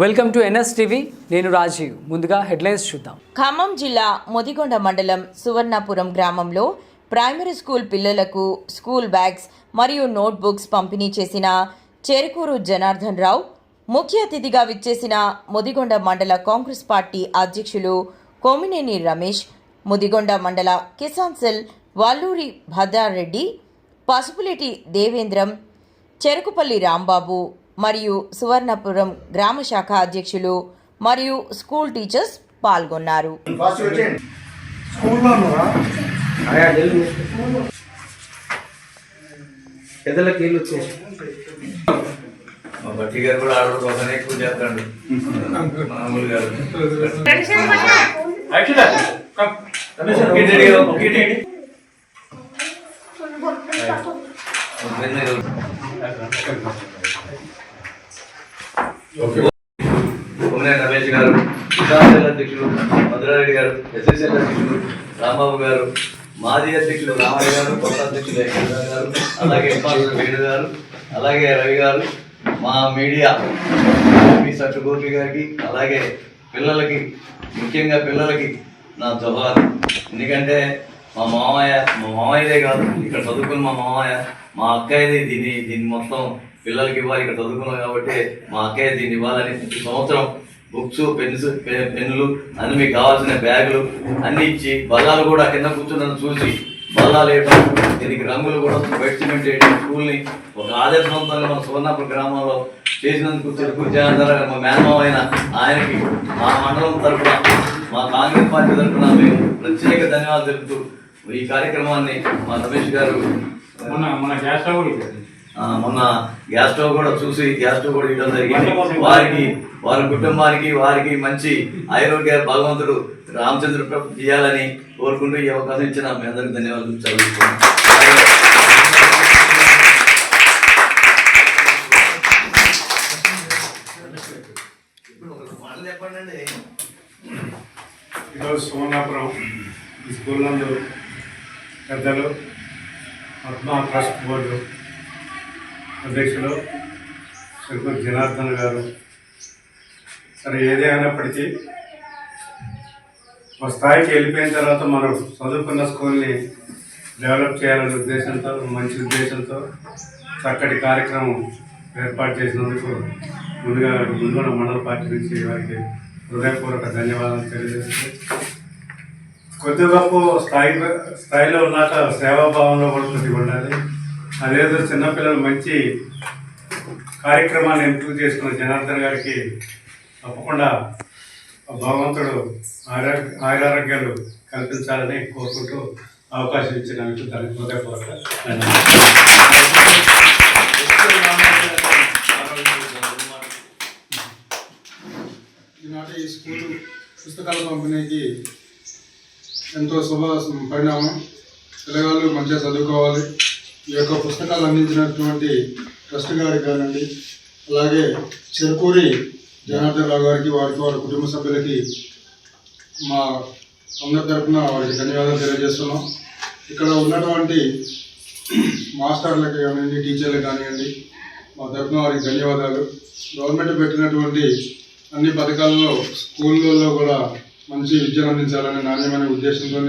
Welcome to NS TV. నేను రాజీవ్. ముందుగా headlines చూద్దాం. ఖమ్మం జిల్లా ముదిగొండ మండలం సువర్ణాపురం గ్రామంలో ప్రైమరీ స్కూల్ పిల్లలకు స్కూల్ బ్యాగ్స్ మరియు నోట్బుక్స్ పంపిణీ చేసిన చెరుకూరు జనార్దన్ రావు ముఖ్య అతిథిగా విచ్చేసిన ముదిగొండ మండల కాంగ్రెస్ పార్టీ అధ్యక్షులు కోమినేని రమేష్ ముదిగొండ మండల కిసాన్ సెల్ వల్లూరి భద్రారెడ్డి పసుపులేటి దేవేంద్రం చెరుకుపల్లి రాంబాబు మరియు సువర్ణపురం గ్రామ శాఖ అధ్యక్షులు మరియు స్కూల్ టీచర్స్ పాల్గొన్నారు. బట్టి గారు కూడా ఎక్కువ చేస్తాడు మామూలు గారు ఒకటి అడిగా, ఒకటి. ఒకటి. కొమ్మినేని రమేష్ గారు విశాఖ అధ్యక్షులు భద్రారెడ్డి గారు ఎస్ఎస్ఎల్ అధ్యక్షులు రాంబాబు గారు మాజీ అధ్యక్షులు రామయ్య గారు కొత్త అధ్యక్షులు వెంకటరావు గారు అలాగే ఎంపాసర్ వేణు గారు అలాగే రవి గారు మా మీడియా మీ సట్టు గారికి అలాగే పిల్లలకి ముఖ్యంగా పిల్లలకి నా జోహార్. ఎందుకంటే మా మామయ్య మా మామయ్యదే కాదు ఇక్కడ చదువుకున్న మా మామయ్య మా అక్కయ్యది దీన్ని దీన్ని మొత్తం పిల్లలకి ఇవ్వాలి ఇక్కడ చదువుకున్నాం కాబట్టి మా అక్కయ్య దీన్ని ఇవ్వాలని ప్రతి సంవత్సరం బుక్స్ పెన్స్ పెన్నులు అన్ని మీకు కావాల్సిన బ్యాగులు అన్ని ఇచ్చి బల్లాలు కూడా కింద కూర్చున్నాను చూసి బల్లాలు వేయడం దీనికి రంగులు కూడా బెడ్ సిమెంట్ వేయడం స్కూల్ని ఒక ఆదర్శవంతంగా మన సువర్ణాపురం గ్రామంలో చేసినందుకు తెలుగు జనార్దన్ మా మేనమావ అయిన ఆయనకి మా మండలం తరఫున మా కాంగ్రెస్ పార్టీ తరఫున మేము ప్రత్యేక ధన్యవాదాలు తెలుపుతూ ఈ కార్యక్రమాన్ని మా రమేష్ గారు మన మన మొన్న గ్యాస్ స్టవ్ కూడా చూసి గ్యాస్ స్టవ్ కూడా ఇవ్వడం జరిగింది. వారికి వారి కుటుంబానికి వారికి మంచి ఆరోగ్య భగవంతుడు రామచంద్ర ప్రభు చేయాలని కోరుకుంటూ ఈ అవకాశం ఇచ్చిన మీ అందరికీ ధన్యవాదాలు చదువుతున్నాను ఈరోజు సోమనాపురం ఈ స్కూల్ నందు పెద్దలు పద్మ ట్రస్ట్ బోర్డు అధ్యక్షులు శ్రీపతి జనార్దన్ గారు. సరే ఏదే అయినప్పటికీ ఒక స్థాయికి వెళ్ళిపోయిన తర్వాత మనం చదువుకున్న స్కూల్ని డెవలప్ చేయాలనే ఉద్దేశంతో మంచి ఉద్దేశంతో చక్కటి కార్యక్రమం ఏర్పాటు చేసినందుకు ముందుగా ముందున్న మండల పార్టీ నుంచి వారికి హృదయపూర్వక ధన్యవాదాలు తెలియజేస్తూ కొద్ది గొప్ప స్థాయి స్థాయిలో ఉన్నాక సేవాభావంలో కూడా కొద్దిగా ఉండాలి. అదేదో చిన్నపిల్లలు మంచి కార్యక్రమాన్ని ఎంపిక చేసుకున్న జనార్దన్ గారికి తప్పకుండా భగవంతుడు ఆరోగ్య ఆయురారోగ్యాలు కల్పించాలని కోరుకుంటూ అవకాశం ఇచ్చినందుకు దానికి హృదయపూర్వక ఈనాటి ఈ స్కూలు పుస్తకాల పంపిణీకి ఎంతో శుభ పరిణామం. పిల్లగాళ్ళు మంచిగా చదువుకోవాలి. ఈ యొక్క పుస్తకాలు అందించినటువంటి ట్రస్ట్ గారికి కానివ్వండి అలాగే చెరుకూరి జనార్దన్ రావు గారికి వారికి వారి కుటుంబ సభ్యులకి మా అందరి తరఫున వారికి ధన్యవాదాలు తెలియజేస్తున్నాం. ఇక్కడ ఉన్నటువంటి మాస్టర్లకి కానివ్వండి టీచర్లకు కానివ్వండి మా తరఫున వారికి ధన్యవాదాలు. గవర్నమెంట్ పెట్టినటువంటి అన్ని పథకాలలో స్కూళ్ళల్లో కూడా మంచి విద్యను అందించాలనే నాణ్యమైన ఉద్దేశంతో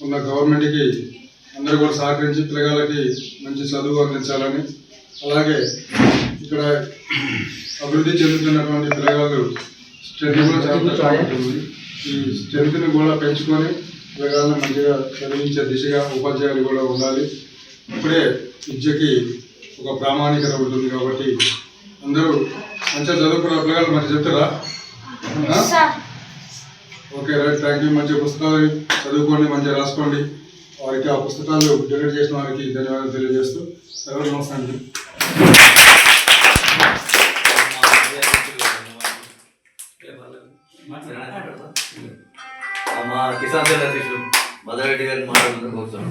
ఉన్న గవర్నమెంట్కి అందరూ కూడా సహకరించి పిల్లగాళ్ళకి మంచి చదువు అందించాలని అలాగే ఇక్కడ అభివృద్ధి చెందుతున్నటువంటి పిల్లగాళ్ళు స్ట్రెంత్ కూడా చాలా ఈ స్ట్రెంత్ని కూడా పెంచుకొని పిల్లగాళ్ళని మంచిగా చదివించే దిశగా ఉపాధ్యాయులు కూడా ఉండాలి. ఇప్పుడే విద్యకి ఒక ప్రామాణికత ఉంటుంది కాబట్టి అందరూ మంచిగా చదువుకున్న పిల్లగాళ్ళు మంచిగా చెప్తారా? Okay right. థ్యాంక్ యూ మంచి పుస్తకాలు చదువుకోండి మంచిగా రాసుకోండి. వారికి ఆ పుస్తకాలు డొనేట్ చేసిన వారికి ధన్యవాదాలు తెలియజేస్తూ సెలవు నమస్తే మా కిసాన్ సెల్ అధ్యక్షులు మదరెడ్డి గారిని మాట్లాడుతున్న కోసం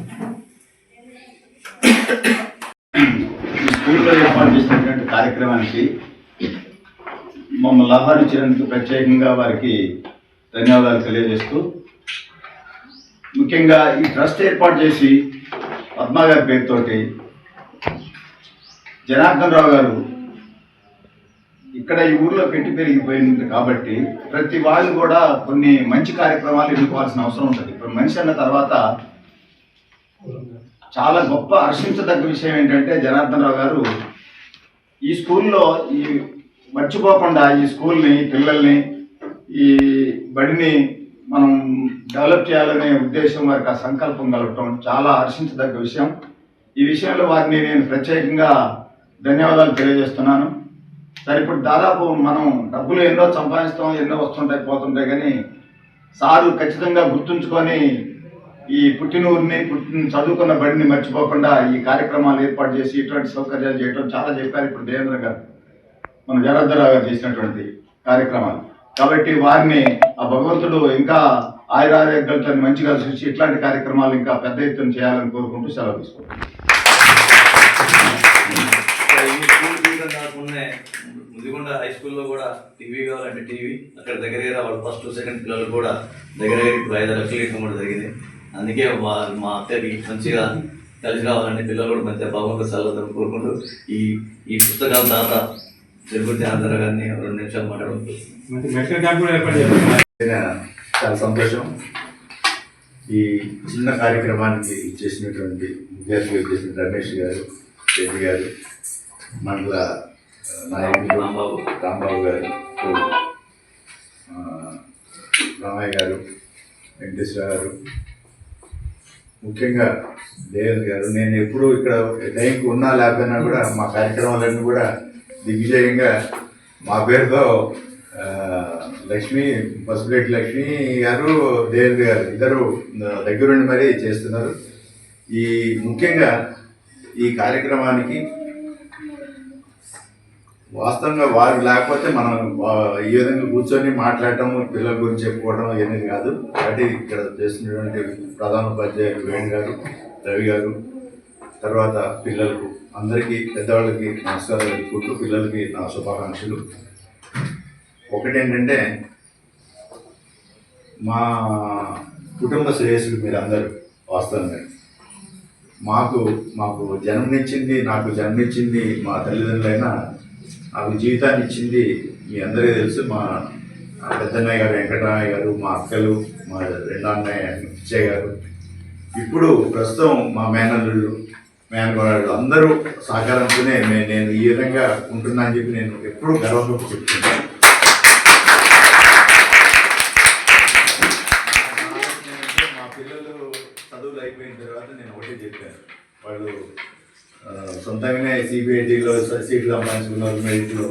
స్కూల్లో ఏర్పాటు చేసినటువంటి కార్యక్రమానికి మమ్మల్ని ఆహ్వానించినందుకు ప్రత్యేకంగా వారికి ధన్యవాదాలు తెలియజేస్తూ ముఖ్యంగా ఈ ట్రస్ట్ ఏర్పాటు చేసి పద్మా గారి పేరుతోటి జనార్దన్ రావు గారు ఇక్కడ ఈ ఊర్లో పెట్టి పెరిగిపోయింది కాబట్టి ప్రతి వాళ్ళు కూడా కొన్ని మంచి కార్యక్రమాలు ఎన్నుకోవాల్సిన అవసరం ఉంటుంది. ఇప్పుడు మనిషి అన్న తర్వాత చాలా గొప్ప హర్షించదగ్గ విషయం ఏంటంటే జనార్దన్ రావు గారు ఈ స్కూల్లో ఈ మర్చిపోకుండా ఈ స్కూల్ని పిల్లల్ని ఈ బడిని మనం డెవలప్ చేయాలనే ఉద్దేశం వారికి ఆ సంకల్పం కలగటం చాలా హర్షించదగ్గ విషయం. ఈ విషయంలో వారిని నేను ప్రత్యేకంగా ధన్యవాదాలు తెలియజేస్తున్నాను. సరే ఇప్పుడు దాదాపు మనం డబ్బులు ఎన్నో సంపాదిస్తాం ఎన్నో వస్తుంటాయి పోతుంటాయి కానీ సారు ఖచ్చితంగా గుర్తుంచుకొని ఈ పుట్టినూరిని పుట్టిన చదువుకున్న బడిని మర్చిపోకుండా ఈ కార్యక్రమాలు ఏర్పాటు చేసి ఇటువంటి సౌకర్యాలు చేయడం చాలా చెప్పారు ఇప్పుడు దేవేంద్ర గారు. మన జరద్దరావు గారు చేసినటువంటి కార్యక్రమాలు. కాబట్టి వారిని ఆ భగవంతుడు ఇంకా ఆయురారోగ్యాలతో మంచిగా చూసి ఇట్లాంటి కార్యక్రమాలు ఇంకా పెద్ద ఎత్తున చేయాలని కోరుకుంటూ సెలవు తీసుకుంటాం ఈ స్కూల్ ముదిగొండ హై స్కూల్లో కూడా టీవీ కావాలంటే టీవీ అక్కడ దగ్గరే వాళ్ళు ఫస్ట్ సెకండ్ పిల్లలు కూడా దగ్గర ఇప్పుడు ఐదు లక్షలు ఇవ్వడం కూడా జరిగింది. అందుకే మా మా అత్తకి మంచిగా కలిసి రావాలని పిల్లలు కూడా మంచిగా బాగుంటుంది చల్లదని కోరుకుంటూ ఈ ఈ పుస్తకాల తాత జరుగుతే అందరూ గారిని రెండు నిమిషాలు చేస్తాం చాలా సంతోషం. ఈ చిన్న కార్యక్రమానికి చేసినటువంటి ముఖ్య అతిథిగా చేసిన రమేష్ గారు రెడ్డి గారు మండల నాయకులు రాంబాబు. రాంబాబు గారు ఆ, రామయ్య గారు వెంకటేశ్వర గారు ముఖ్యంగా దేవేంద్ర గారు. నేను ఎప్పుడు ఇక్కడ టైంకి ఉన్నా లేకపోయినా కూడా మా కార్యక్రమాలన్నీ కూడా దిగ్విజయంగా మా పేరుతో లక్ష్మి పసుపులేటి లక్ష్మి గారు దేవేంద్ర గారు ఇద్దరు దగ్గరుండి మరీ చేస్తున్నారు. ఈ ముఖ్యంగా ఈ కార్యక్రమానికి వాస్తవంగా వారు లేకపోతే మనం ఈ విధంగా కూర్చొని మాట్లాడటం పిల్లల గురించి చెప్పుకోవడం అనేది కాదు. కాబట్టి ఇక్కడ చేస్తున్నటువంటి ప్రధాన ఉపాధ్యాయులు వేణు గారు రవి గారు తర్వాత పిల్లలకు అందరికీ పెద్దవాళ్ళకి నమస్కారాలు చెప్పుకుంటూ పిల్లలకి నా శుభాకాంక్షలు. ఒకటేంటంటే మా కుటుంబ శ్రేయస్సులు మీరు అందరూ వాస్తవంగా. మాకు మాకు జన్మనిచ్చింది నాకు జన్మనిచ్చింది మా తల్లిదండ్రులైనా నాకు జీవితాన్ని ఇచ్చింది మీ అందరికీ తెలుసు. మా పెద్దన్నయ్య గారు వెంకటరామయ్య గారు మా అక్కలు మా రెండన్నయ్య పిచ్చయ్య గారు. ఇప్పుడు ప్రస్తుతం మా మేనల్లుళ్ళు మేనగోడాళ్ళు అందరూ సహకారంతోనే నేను ఈ విధంగా ఉంటున్నా అని చెప్పి నేను ఎప్పుడూ గర్వంగా చెప్తున్నాను. మా పిల్లలు చదువులు అయిపోయిన తర్వాత నేను ఒకటే చెప్పాను. వాళ్ళు సొంతంగానే సిబిఐటీలో సీట్లు సంపాదించుకున్నారు మెరిట్లో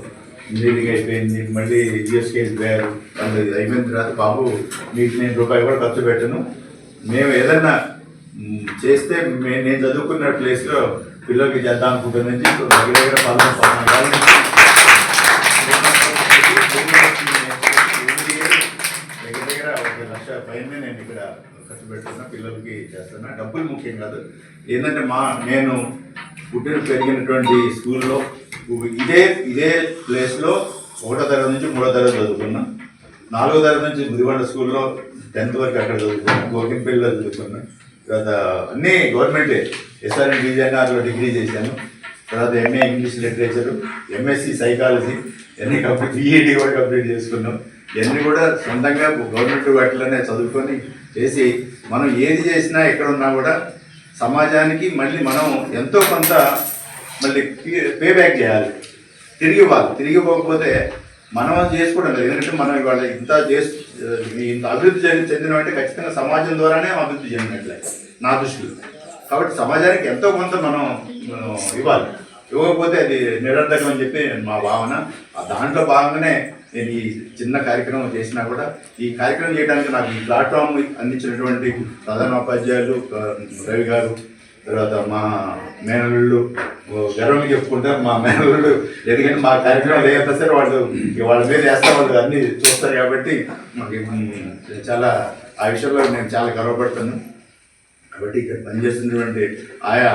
ఇంజనీరింగ్ అయిపోయింది మళ్ళీ జిఎస్కే పోయారు వాళ్ళు అయిపోయిన తర్వాత బాబు మీకు నేను రూపాయి కూడా ఖర్చు పెట్టను. మేము ఏదన్నా చేస్తే నేను చదువుకున్న ప్లేస్లో పిల్లలకి చేద్దాం అనుకుంటుందని చెప్పి దగ్గర దగ్గర దగ్గర దగ్గర ఒక లక్ష పైన నేను ఇక్కడ ఖర్చు పెట్టుకున్నా పిల్లలకి చేస్తున్నా. డబ్బులు ముఖ్యం కాదు. ఏంటంటే మా నేను పుట్టిన పెరిగినటువంటి స్కూల్లో ఇదే ఇదే ప్లేస్లో ఒకటో తరగతి నుంచి మూడో తరగతి చదువుకున్నా. నాలుగో తరగతి నుంచి గుదిబండ స్కూల్లో టెన్త్ వరకు అక్కడ చదువుకున్నా. గోకింపల్లిలో చదువుకున్నా. తర్వాత అన్నీ గవర్నమెంటే ఎస్ఆర్ఎన్ డిజైనర్లో డిగ్రీ చేశాను. తర్వాత M A English literature M Sc psychology ఇవన్నీ కంప్లీట్ బీఈడి కూడా కంప్లీట్ చేసుకున్నాం. ఇవన్నీ కూడా సొంతంగా గవర్నమెంట్ వాటిలోనే చదువుకొని చేసి మనం ఏది చేసినా ఎక్కడ ఉన్నా కూడా సమాజానికి మళ్ళీ మనం ఎంతో కొంత మళ్ళీ పే బ్యాక్ చేయాలి. తిరిగి వాళ్ళు తిరిగి మనం చేసుకోవడం లేదు. ఎందుకంటే మనం ఇవాళ ఇంత చేసి ఇంత అభివృద్ధి చెంది చెందినమంటే ఖచ్చితంగా సమాజం ద్వారానే అభివృద్ధి చెందినట్లే నా దృష్టిలో. కాబట్టి సమాజానికి ఎంతో కొంత మనం ఇవ్వాలి. ఇవ్వకపోతే అది నిరర్థకం అని చెప్పి మా భావన. దాంట్లో భాగంగానే నేను ఈ చిన్న కార్యక్రమం చేసినా కూడా ఈ కార్యక్రమం చేయడానికి నాకు ఈ ప్లాట్ఫామ్ అందించినటువంటి ప్రధానోపాధ్యాయులు రవి గారు తర్వాత మా మేనల్లు గర్వంగా చెప్పుకుంటారు మా మేనల్లుడు. ఎందుకంటే మా కార్యక్రమం లేకపోతే సరే వాళ్ళు వాళ్ళ మీద వేస్తే వాళ్ళు అన్ని చూస్తారు కాబట్టి మాకు చాలా ఆ విషయంలో నేను చాలా గర్వపడుతున్నాను. కాబట్టి ఇక్కడ పనిచేస్తున్నటువంటి ఆయా